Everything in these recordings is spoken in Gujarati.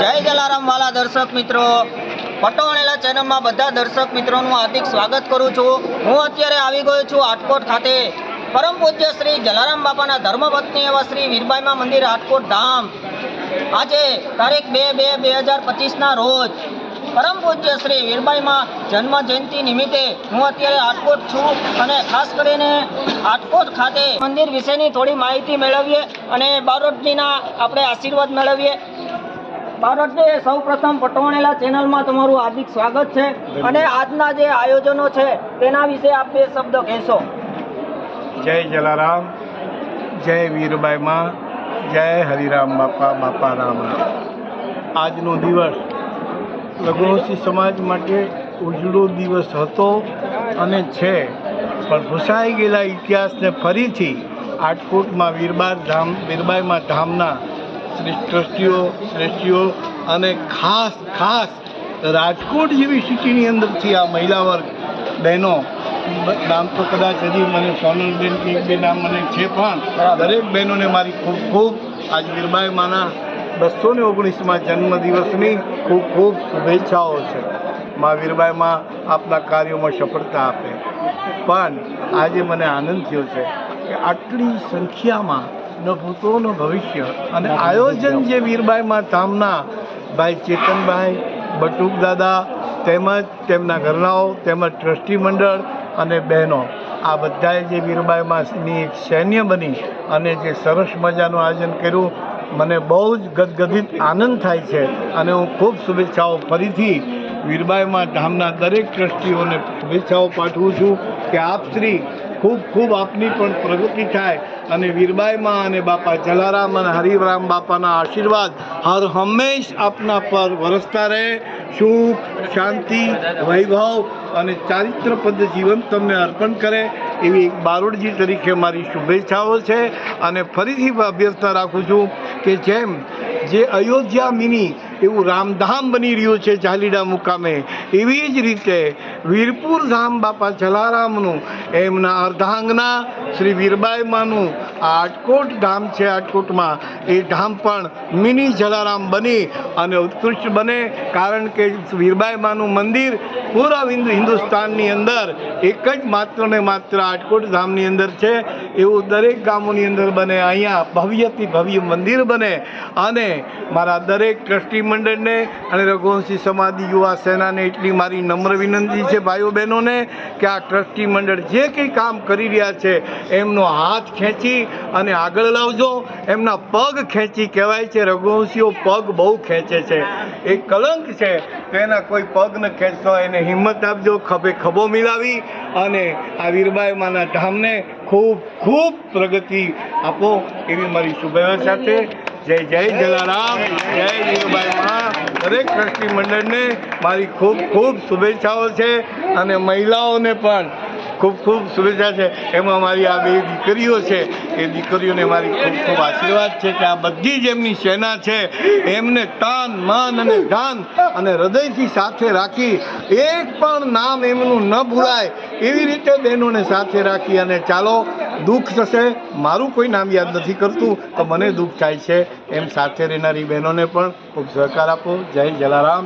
જય જલારામ વાલા દર્શક મિત્રો. પટોણેલા ચેનલમાં બધા દર્શક મિત્રોનું હાર્દિક સ્વાગત કરું છું. હું અત્યારે આવી ગયો છું આટકોટ ખાતે. પરમ પૂજ્ય શ્રી જલારામ બાપાના ધર્મપત્ની એવા શ્રી વીરબાઈમાં મંદિર આટકોટ ધામ. આજે તારીખ બે બે બે હજાર પચીસના રોજ પરમ પૂજ્ય શ્રી વીરબાઈમાં જન્મ જયંતિ નિમિત્તે હું અત્યારે આટકોટ છું અને ખાસ કરીને આટકોટ ખાતે મંદિર વિશેની થોડી માહિતી મેળવીએ અને બારોટજીના આપણે આશીર્વાદ મેળવીએ. બારોટજી સૌ પ્રથમ પટવાણેલા ચેનલમાં તમારું હાર્દિક સ્વાગત છે અને આજના જે આયોજનો છે તેના વિશે આપ બે શબ્દ કહેશો. જય જલારામ જય વીરબાઈમાં જય હરિરામ બાપા બાપા રામ. આજનો દિવસ લઘુવંશી સમાજ માટે ઉજળો દિવસ હતો અને છે. પણ ભૂસાઈ ગયેલા ઇતિહાસને ફરીથી આટકોટમાં વીરબાર ધામ વીરબાઈમાં ધામના શ્રેષ્ઠ ટ્રસ્ટીઓ શ્રેષ્ઠીઓ અને ખાસ ખાસ રાજકોટ જેવી સિટીની અંદરથી આ મહિલા વર્ગ બહેનો નામ તો કદાચ હજી મને સોનલબેન કે બે નામ મને છે પણ દરેક બહેનોને મારી ખૂબ ખૂબ આજ વીરબાઈ માના બસો ને ઓગણીસમાં જન્મદિવસની ખૂબ ખૂબ શુભેચ્છાઓ છે. મા વીરબાઈમાં આપના કાર્યોમાં સફળતા આપે. પણ આજે મને આનંદ થયો છે કે આટલી સંખ્યામાં ન ભૂતો ભવિષ્ય. અને આયોજન જે વીરબાઈમાં ધામના ભાઈ ચેતનભાઈ, બટુક દાદા, તેમજ તેમના ઘરનાઓ, તેમજ ટ્રસ્ટી મંડળ અને બહેનો. આ બધાએ જે વીરબાઈમાંની એક સૈન્ય બની અને જે સરસ મજાનું આયોજન કર્યું, મને બહુ જ ગદગદિત આનંદ થાય છે. અને હું ખૂબ શુભેચ્છાઓ ફરીથી વીરબાઈમાં ધામના દરેક ટ્રસ્ટીઓને શુભેચ્છાઓ પાઠવું છું કે આપ શ્રી ખૂબ ખૂબ આપની પણ પ્રગતિ થાય અને વીરબાઈમાં અને બાપા જલારામ અને હરિરામ બાપાના આશીર્વાદ હર હંમેશ આપના પર વરસતા રહે. સુખ, શાંતિ, વૈભવ અને ચારિત્રપદ જીવન તમને અર્પણ કરે એવી એક બારોડજી તરીકે મારી શુભેચ્છાઓ છે. અને ફરીથી અભ્યર્થના રાખું છું કે જેમ જે અયોધ્યા મિની એવું રામધામ બની રહ્યું છે ચાલીડા મુકામે. એવી જ રીતે વીરપુર ધામ બાપા જલારામનું, એમના અર્ધાંગના શ્રી વીરબાઈમાનું આ આટકોટ ધામ છે આટકોટમાં. એ ધામ પણ મિની જલારામ બની અને ઉત્કૃષ્ટ બને કારણ કે વીરબાઈમાનું મંદિર પૂરા હિન્દુ હિન્દુસ્તાનની અંદર એક જ માત્ર ને માત્ર આટકોટ ધામની અંદર છે. એવું દરેક ગામોની અંદર બને. અહીંયા ભવ્યથી ભવ્ય મંદિર બને અને મારા દરેક ટ્રસ્ટી મંડળને અને રઘુવંશી સમાધિ યુવા સેનાને એટલી મારી નમ્ર વિનંતી છે ભાઈઓ બહેનોને કે આ ટ્રસ્ટી મંડળ જે કંઈ કામ કરી રહ્યા છે એમનો હાથ ખેંચી અને આગળ લાવજો. એમના પગ ખેંચી કહેવાય છે, રઘુવંશીઓ પગ બહુ ખેંચે છે. એ કલંક છે તો એના કોઈ પગ ન ખેંચતો એને હિંમત આપજો, ખભે ખભો મિલાવી અને આ વીરબાઈ માના ધામને ખૂબ ખૂબ પ્રગતિ આપો એવી મારી શુભેચ્છા છે. જય જય જલારામ, જય વીરબાઈ. દરેક ટ્રસ્ટી મંડળને મારી ખૂબ ખૂબ શુભેચ્છાઓ છે અને મહિલાઓને પણ ખૂબ ખૂબ શુભેચ્છા છે. એમાં મારી આ બે દીકરીઓ છે. એ દીકરીઓને મારી ખૂબ ખૂબ આશીર્વાદ છે કે આ બધી જ એમની સેના છે. એમને તન, મન અને ધન અને હૃદયથી સાથે રાખી એક પણ નામ એમનું ન ભૂલાય. એવી રીતે બહેનોને સાથે રાખી અને ચાલો દુઃખ થશે મારું કોઈ નામ યાદ નથી કરતું તો મને દુઃખ થાય છે. એમ સાથે રહેનારી બહેનોને પણ ખૂબ સહકાર આપો. જય જલારામ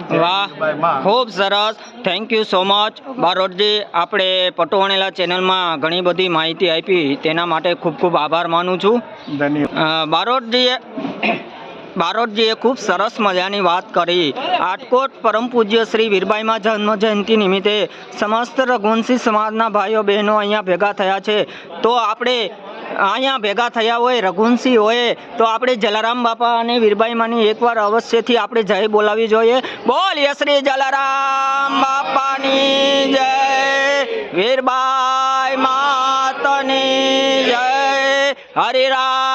ખૂબ સરસ. Thank you so much Barotji આપણે પટોવણેલા ચેનલમાં ઘણી બધી માહિતી આપી. તેના માટે ખૂબ ખૂબ આભાર માનું છું. ધન્યવાદ. બારોટજીએ બારોટજીએ ખૂબ સરસ મજાની વાત કરી. આટકોટ પરમ પૂજ્ય શ્રી વીરબાઈમાં જન્મ જયંતિ નિમિત્તે સમસ્ત રઘુવંશી સમાજના ભાઈઓ બહેનો અહીંયા ભેગા થયા છે. તો આપણે અહીંયા ભેગા થયા હોય, રઘુવંશી હોય, તો આપણે જલારામ બાપા અને વીરબાઈમાંની એકવાર અવશ્યથી આપણે જય બોલાવી જોઈએ. બોલીએ શ્રી જલારામ બાપાની જય, વીરબાઈ માતની જય. હરિરામ